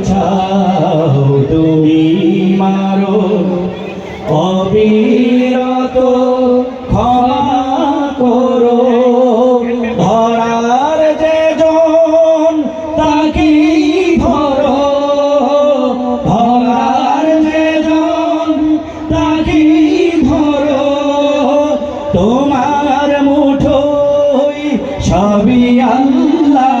বাঁচাও তুমি মারো। অবিরত ক্ষমা করো। ধরার যে জন, তাকে ধরো। ধরার যে জন, তাকে ধরো। তোমার মুঠোই সবই আল্লাহ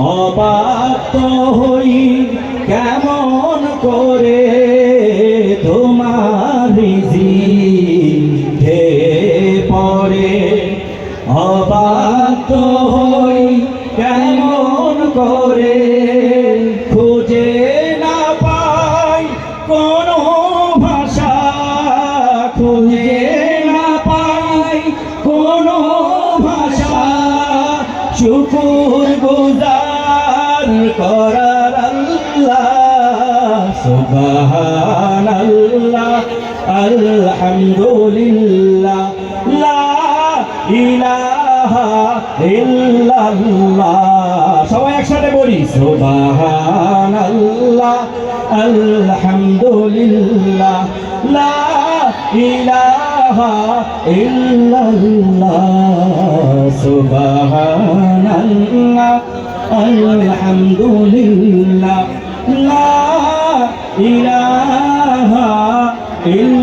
অবাক হই কেমন করে তোমার রিজিকে পড়ে। অবাক হই কেমন করে খুঁজে না ভাষা। খুঁজে না পাই কোনো ভাষা। গুজার করার আল্লাহ সুবহানাল্লাহ, আলহামদুলিল্লাহ, লা ইলাহা ইল্লাল্লাহ। সবাই একসাথে বলি, সুবহানাল্লাহ, আলহামদুলিল্লাহ, লা ইলাহা ইল্লাল্লাহ, সুবহানাল্লাহ। আলহামদুলিল্লাহ ইলাহা ইল্লাল্লাহ